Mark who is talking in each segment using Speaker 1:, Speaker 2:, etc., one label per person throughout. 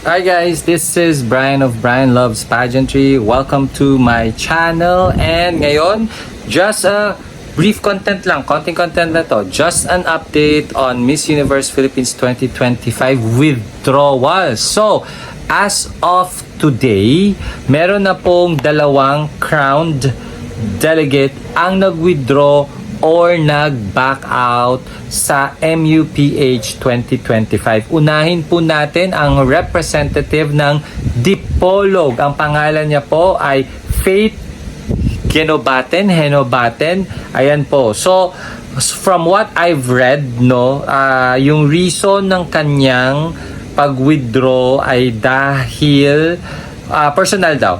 Speaker 1: Hi guys, this is Brian of Brian Loves Pageantry. Welcome to my channel. And ngayon, just a brief content lang, konting content na to. Just an update on Miss Universe Philippines 2025 withdrawal. So, as of today, meron na pong dalawang crowned delegate ang nag-withdraw or nag-back out sa MUPH 2025. Unahin po natin ang representative ng Dipolog. Ang pangalan niya po ay Faith Genobaten, Henobaten. Ayan po. So, from what I've read, no, ah, yung reason ng kanyang pag-withdraw ay dahil ah, personal daw.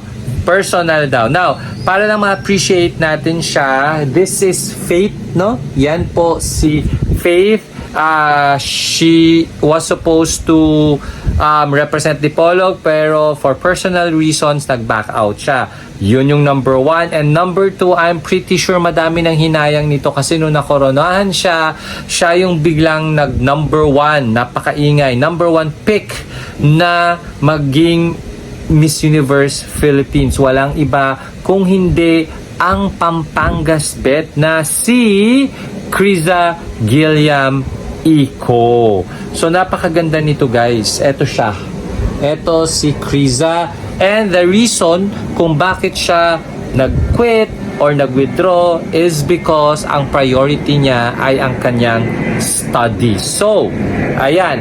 Speaker 1: Personal daw. Now, para lang ma-appreciate natin siya, this is Faith, no? Yan po si Faith. Ah, she was supposed to um, represent Dipolog pero for personal reasons nag-back out siya. Yun yung number one. And number two, I'm pretty sure madami nang hinayang nito kasi nung nakoronahan siya, siya yung biglang nag number one, napakaingay, number one pick na maging Miss Universe Philippines. Walang iba kung hindi ang Pampangas bet na si Criza Gilliam Iko. So napakaganda nito guys. Ito siya. Ito si Criza. And the reason kung bakit siya nag-quit or nag-withdraw is because ang priority niya ay ang kanyang studies. So, ayan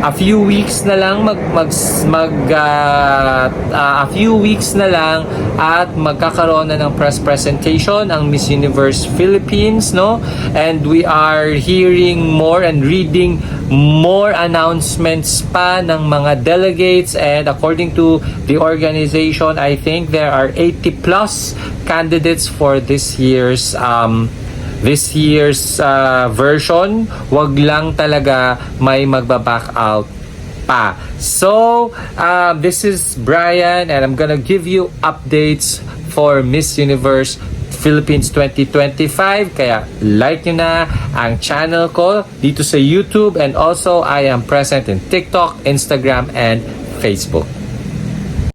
Speaker 1: a few weeks na lang mag mag, mag ah, ah, a few weeks na lang at magkakaroon na ng press presentation ang Miss Universe Philippines no? And we are hearing more and reading more announcements pa ng mga delegates and according to the organization I think there are 80 plus candidates for this year's um, this year's uh, version, wag lang talaga may magba-back out pa. So, uh, this is Brian and I'm gonna give you updates for Miss Universe Philippines 2025. Kaya like nyo na ang channel ko dito sa YouTube and also I am present in TikTok, Instagram, and Facebook.